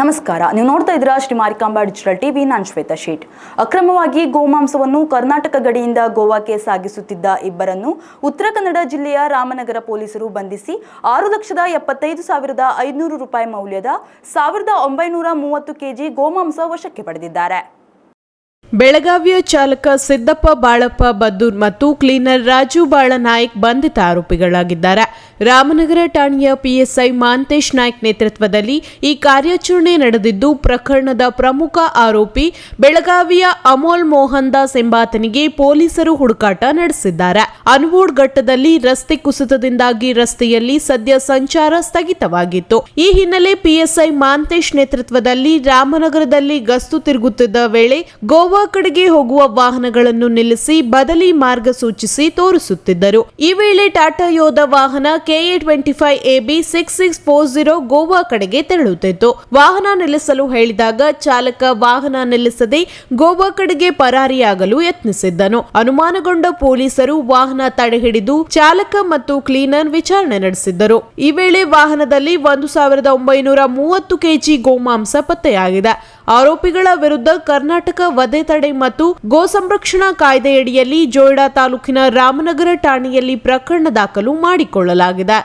ನಮಸ್ಕಾರ. ನೀವು ನೋಡ್ತಾ ಇದ್ದೀರಾ ಶ್ರೀ ಮಾರಿಕಾಂಬಾ ಡಿಜಿಟಲ್ ಟಿವಿ. ನಾನು ಶ್ವೇತಾ ಶೇಟ್. ಅಕ್ರಮವಾಗಿ ಗೋಮಾಂಸವನ್ನು ಕರ್ನಾಟಕ ಗಡಿಯಿಂದ ಗೋವಾಕ್ಕೆ ಸಾಗಿಸುತ್ತಿದ್ದ ಇಬ್ಬರನ್ನು ಉತ್ತರ ಕನ್ನಡ ಜಿಲ್ಲೆಯ ರಾಮನಗರ ಪೊಲೀಸರು ಬಂಧಿಸಿ ಆರು ಲಕ್ಷದ ಎಪ್ಪತ್ತೈದು ಸಾವಿರದ ಐದುನೂರು ರೂಪಾಯಿ ಮೌಲ್ಯದ ಸಾವಿರದ ಒಂಬೈನೂರ ಮೂವತ್ತು ಕೆಜಿ ಗೋಮಾಂಸ ವಶಕ್ಕೆ ಪಡೆದಿದ್ದಾರೆ. ಬೆಳಗಾವಿಯ ಚಾಲಕ ಸಿದ್ದಪ್ಪ ಬಾಳಪ್ಪ ಬದ್ದೂರ್ ಮತ್ತು ಕ್ಲೀನರ್ ರಾಜು ಬಾಳನಾಯ್ಕ್ ಬಂಧಿತ ಆರೋಪಿಗಳಾಗಿದ್ದಾರೆ. ರಾಮನಗರ ಠಾಣೆಯ ಪಿಎಸ್ಐ ಮಾಂತೇಶ್ ನಾಯ್ಕ್ ನೇತೃತ್ವದಲ್ಲಿ ಈ ಕಾರ್ಯಾಚರಣೆ ನಡೆದಿದ್ದು, ಪ್ರಕರಣದ ಪ್ರಮುಖ ಆರೋಪಿ ಬೆಳಗಾವಿಯ ಅಮೋಲ್ ಮೋಹನ್ ದಾಸ್ ಎಂಬಾತನಿಗೆ ಪೊಲೀಸರು ಹುಡುಕಾಟ ನಡೆಸಿದ್ದಾರೆ. ಅನ್ವೋಡ್ ಘಟ್ಟದಲ್ಲಿ ರಸ್ತೆ ಕುಸಿತದಿಂದಾಗಿ ರಸ್ತೆಯಲ್ಲಿ ಸದ್ಯ ಸಂಚಾರ ಸ್ಥಗಿತವಾಗಿತ್ತು. ಈ ಹಿನ್ನೆಲೆ ಪಿಎಸ್ಐ ಮಾಂತೇಶ್ ನೇತೃತ್ವದಲ್ಲಿ ರಾಮನಗರದಲ್ಲಿ ಗಸ್ತು ತಿರುಗುತ್ತಿದ್ದ ವೇಳೆ ಗೋವಾ ಕಡೆಗೆ ಹೋಗುವ ವಾಹನಗಳನ್ನು ನಿಲ್ಲಿಸಿ ಬದಲಿ ಮಾರ್ಗ ಸೂಚಿಸಿ ತೋರಿಸುತ್ತಿದ್ದರು. ಈ ವೇಳೆ ಟಾಟಾ ಯೋಧ ವಾಹನ KA twenty five AB six six four zero Goa ಕಡೆಗೆ ತೆರಳುತ್ತಿತ್ತು. ವಾಹನ ನಿಲ್ಲಿಸಲು ಹೇಳಿದಾಗ ಚಾಲಕ ವಾಹನ ನಿಲ್ಲಿಸದೆ ಗೋವಾ ಕಡೆಗೆ ಪರಾರಿಯಾಗಲು ಯತ್ನಿಸಿದ್ದನು. ಅನುಮಾನಗೊಂಡ ಪೊಲೀಸರು ವಾಹನ ತಡೆಹಿಡಿದು ಚಾಲಕ ಮತ್ತು ಕ್ಲೀನರ್ ವಿಚಾರಣೆ ನಡೆಸಿದ್ದರು. ಈ ವೇಳೆ ವಾಹನದಲ್ಲಿ ಒಂದು ಸಾವಿರದ ಒಂಬೈನೂರ ಮೂವತ್ತು ಕೆಜಿ ಗೋಮಾಂಸ ಪತ್ತೆಯಾಗಿದೆ. ಆರೋಪಿಗಳ ವಿರುದ್ಧ ಕರ್ನಾಟಕ ವಧೆ ತಡೆ ಮತ್ತು ಗೋ ಸಂರಕ್ಷಣಾ ಕಾಯ್ದೆಯಡಿಯಲ್ಲಿ ಜೋಯ್ಡಾ ತಾಲೂಕಿನ ರಾಮನಗರ ಠಾಣೆಯಲ್ಲಿ ಪ್ರಕರಣ ದಾಖಲು ಮಾಡಿಕೊಳ್ಳಲಾಗಿದೆ.